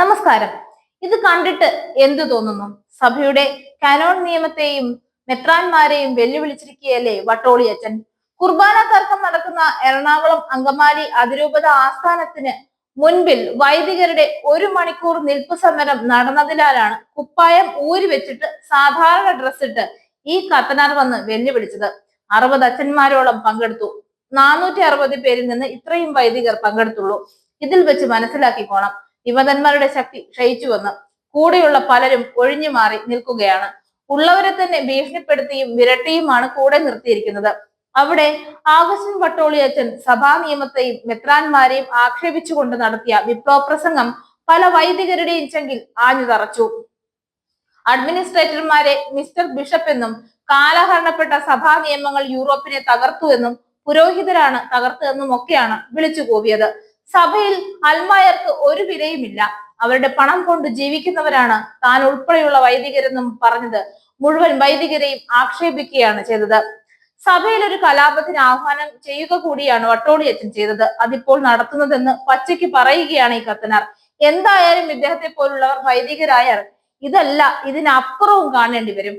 നമസ്കാരം. ഇത് കണ്ടിട്ട് എന്തു തോന്നുന്നു? സഭയുടെ കനോൺ നിയമത്തെയും മെത്രാന്മാരെയും വെല്ലുവിളിച്ചിരിക്കുകയല്ലേ വട്ടോളി അച്ഛൻ? കുർബാന തർക്കം നടക്കുന്ന എറണാകുളം അങ്കമാലി അതിരൂപത ആസ്ഥാനത്തിന് മുൻപിൽ വൈദികരുടെ ഒരു മണിക്കൂർ നിൽപ്പ് സമരം നടന്നതിനാലാണ് കുപ്പായം ഊരി വെച്ചിട്ട് സാധാരണ ഡ്രസ്സിട്ട് ഈ കത്തനാർ വന്ന് വെല്ലുവിളിച്ചത്. അറുപത് അച്ഛന്മാരോളം പങ്കെടുത്തു. നാനൂറ്റി അറുപത് പേരിൽ നിന്ന് ഇത്രയും വൈദികർ പങ്കെടുത്തുള്ളൂ. ഇതിൽ വെച്ച് മനസ്സിലാക്കിക്കോണം. യുവതന്മാരുടെ ശക്തി ക്ഷയിച്ചു വന്ന്. കൂടെയുള്ള പലരും ഒഴിഞ്ഞു മാറി നിൽക്കുകയാണ്. ഉള്ളവരെ തന്നെ ഭീഷണിപ്പെടുത്തിയും വിരട്ടിയുമാണ് കൂടെ നിർത്തിയിരിക്കുന്നത്. അവിടെ ആഗസ്റ്റിൻ അച്ഛൻ സഭാ നിയമത്തെയും മെത്രാന്മാരെയും ആക്ഷേപിച്ചുകൊണ്ട് നടത്തിയ വിപ്ലവ പ്രസംഗം പല വൈദികരുടെയും ചെങ്കിൽ ആഞ്ഞു തറച്ചു. അഡ്മിനിസ്ട്രേറ്റർമാരെ മിസ്റ്റർ ബിഷപ്പ് എന്നും കാലഹരണപ്പെട്ട സഭാ നിയമങ്ങൾ യൂറോപ്പിനെ തകർത്തു എന്നും പുരോഹിതരാണ് തകർത്തതെന്നും ഒക്കെയാണ് വിളിച്ചു കൂവിയത്. സഭയിൽ അൽമായർക്ക് ഒരു വിലയുമില്ല. അവരുടെ പണം കൊണ്ട് ജീവിക്കുന്നവരാണ് താൻ ഉൾപ്പെടെയുള്ള വൈദികരെന്നും പറഞ്ഞത്. മുഴുവൻ വൈദികരെയും ആക്ഷേപിക്കുകയാണ് ചെയ്തത്. സഭയിൽ ഒരു കലാപത്തിന് ആഹ്വാനം ചെയ്യുക കൂടിയാണ് വട്ടോളി അച്ഛൻ ചെയ്തത്. അതിപ്പോൾ നടത്തുന്നതെന്ന് പച്ചയ്ക്ക് പറയുകയാണ് ഈ കത്തനാർ എന്തായാലും ഇദ്ദേഹത്തെ പോലുള്ളവർ വൈദികരായാൽ ഇതല്ല ഇതിനപ്പുറവും കാണേണ്ടി വരും.